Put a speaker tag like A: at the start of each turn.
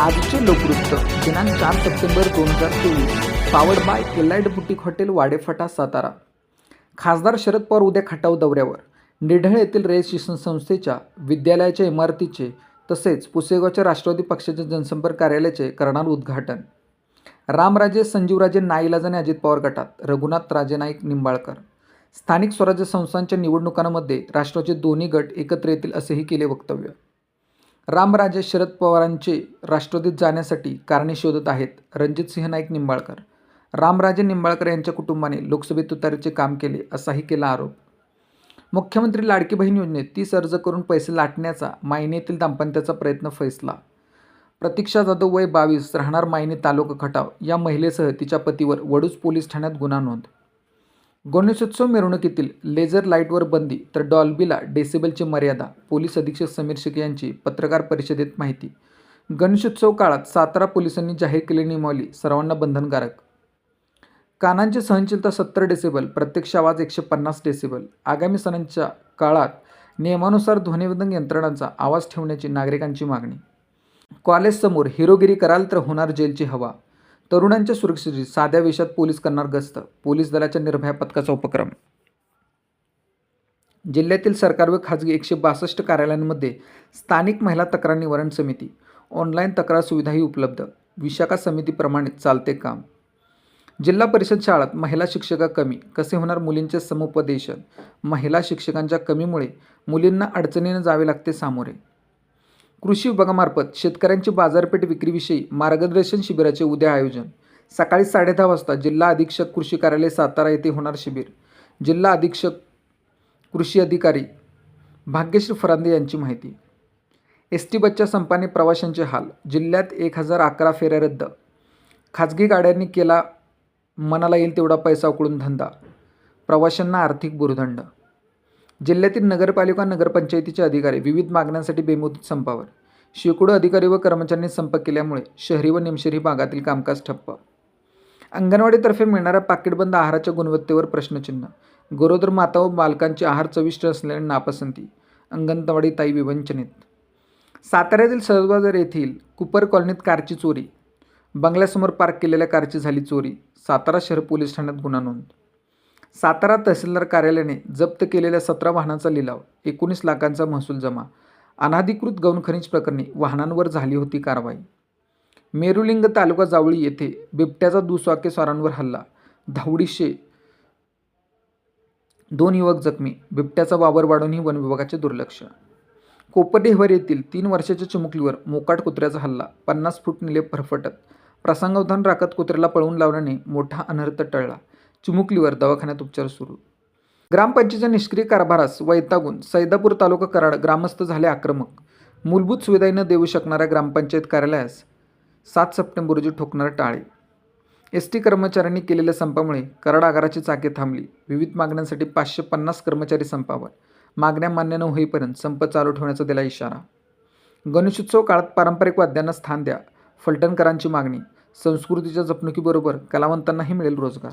A: आजचे लोकवृत्त दिनांक चार सप्टेंबर दोन हजार चोवीस powered by allied boutique hotel Wadephata Satara. खासदार शरद पवार उद्या खटाव दौऱ्यावर. निढळ येथील रेल शिक्षण संस्थेच्या विद्यालयाच्या इमारतीचे तसेच पुसेगावच्या राष्ट्रवादी पक्षाच्या जनसंपर्क कार्यालयाचे करणार उद्घाटन. रामराजे संजीवराजे नाईलाजाने अजित पवार गटात रघुनाथ राजे नाईक निंबाळकर. स्थानिक स्वराज्य संस्थांच्या निवडणुकांमध्ये राष्ट्राचे दोन्ही गट एकत्र येतील असेही केले वक्तव्य. रामराजे शरद पवारांचे राष्ट्रवादीत जाण्यासाठी कारणे शोधत आहेत रणजितसिंह नाईक निंबाळकर. रामराजे निंबाळकर यांच्या कुटुंबाने लोकसभेत तुतारीचे काम केले असाही केला आरोप. मुख्यमंत्री लाडकी बहीण योजनेत तीस अर्ज करून पैसे लाटण्याचा मायनेतील दाम्पत्याचा प्रयत्न फैसला. प्रतीक्षा जाधव वय बावीस राहणार मायने तालुका खटाव या महिलेसह तिच्या पतीवर वडूज पोलीस ठाण्यात गुन्हा नोंद गणेशोत्सव मिरवणुकीतील लेझर लाईटवर बंदी तर डॉल्बीला डेसिबलची मर्यादा पोलीस अधीक्षक समीर शेख यांची पत्रकार परिषदेत माहिती. गणेशोत्सव काळात सातारा पोलिसांनी जाहीर केलेली नियमावली सर्वांना बंधनकारक. कानांची सहनशीलता सत्तर डेसिबल प्रत्यक्ष आवाज एकशे पन्नास डेसिबल. आगामी सणांच्या काळात नियमानुसार ध्वनिवर्धक यंत्रणांचा आवाज ठेवण्याची नागरिकांची मागणी. कॉलेजसमोर हिरोगिरी कराल तर होणार जेलची हवा. तरुणांच्या सुरक्षेची साध्या वेशात पोलीस करणार गस्त पोलीस दलाच्या निर्भया पथकाचा उपक्रम. जिल्ह्यातील सरकार व खाजगी एकशे बासष्ट कार्यालयांमध्ये स्थानिक महिला तक्रार निवारण समिती ऑनलाईन तक्रार सुविधाही उपलब्ध विशाखा समितीप्रमाणे चालते काम. जिल्हा परिषद शाळात महिला शिक्षका कमी कसे होणार मुलींचे समुपदेशन? महिला शिक्षकांच्या कमीमुळे मुलींना अडचणीनं जावे लागते सामोरे. कृषी विभागामार्फत शेतकऱ्यांची बाजारपेठ विक्रीविषयी मार्गदर्शन शिबिराचे उद्या आयोजन. सकाळी साडेदहा वाजता जिल्हा अधीक्षक कृषी कार्यालय सातारा येथे होणार शिबिर. जिल्हा अधीक्षक कृषी अधिकारी भाग्यश्री फरांदे यांची माहिती. एस टी बसच्या संपाने प्रवाशांचे हाल. जिल्ह्यात एक हजार अकरा फेऱ्या रद्द. खाजगी गाड्यांनी केला मनाला येईल तेवढा पैसा उकळून धंदा. प्रवाशांना आर्थिक भुर्दंड जिल्ह्यातील नगरपालिका नगरपंचायतीचे अधिकारी विविध मागण्यांसाठी बेमुदत संपावर. शेकडो अधिकारी व कर्मचाऱ्यांनी संप केल्यामुळे शहरी व निमशहरी भागातील कामकाज ठप्प. अंगणवाडीतर्फे मिळणाऱ्या पाकिटबंद आहाराच्या गुणवत्तेवर प्रश्नचिन्ह. गरोदर माता व बालकांचे आहार चविष्ट असल्याने नापसंती. अंगणवाडी ताई विवंचनित साताऱ्यातील सहजबाजार येथील कुपर कॉलनीत कारची चोरी. बंगल्यासमोर पार्क केलेल्या कारची झाली चोरी. सातारा शहर पोलीस ठाण्यात गुन्हा नोंद. सातारा तहसीलदार कार्यालयाने जप्त केलेल्या सतरा वाहनांचा लिलाव एकोणीस लाखांचा महसूल जमा अनाधिकृत गौण खनिज प्रकरणी वाहनांवर झाली होती कारवाई. मेरुलिंग तालुका जावळी येथे बिबट्याचा दुचाकी स्वारांवर हल्ला धावडीशे दोन युवक जखमी बिबट्याचा वावर वाढूनही वन विभागाचे दुर्लक्ष. कोपडेहवर येथील तीन वर्षाच्या चिमुकलीवर मोकाट कुत्र्याचा हल्ला पन्नास फूट निले फरफटत प्रसंगावधान राखत कुत्र्याला पळवून लावल्याने मोठा अनर्थ टळला. चिमुकलीवर दवाखान्यात उपचार सुरू. ग्रामपंचायतीच्या निष्क्रिय कारभारास वैतागून सैदापूर तालुका कराड ग्रामस्थ झाले आक्रमक. मूलभूत सुविधाही न देऊ शकणाऱ्या ग्रामपंचायत कार्यालयास सात सप्टेंबर रोजी ठोकणार टाळे. एस टी कर्मचाऱ्यांनी केलेल्या संपामुळे कराड आगाराची चाके थांबली. विविध मागण्यांसाठी पाचशे पन्नास कर्मचारी संपावर. मागण्या मान्य न होईपर्यंत संप चालू ठेवण्याचा दिला इशारा. गणेशोत्सव काळात पारंपरिक वाद्यांना स्थान द्या. फलटणकरांची मागणी. संस्कृतीच्या जपणुकीबरोबर कलावंतांनाही मिळेल रोजगार.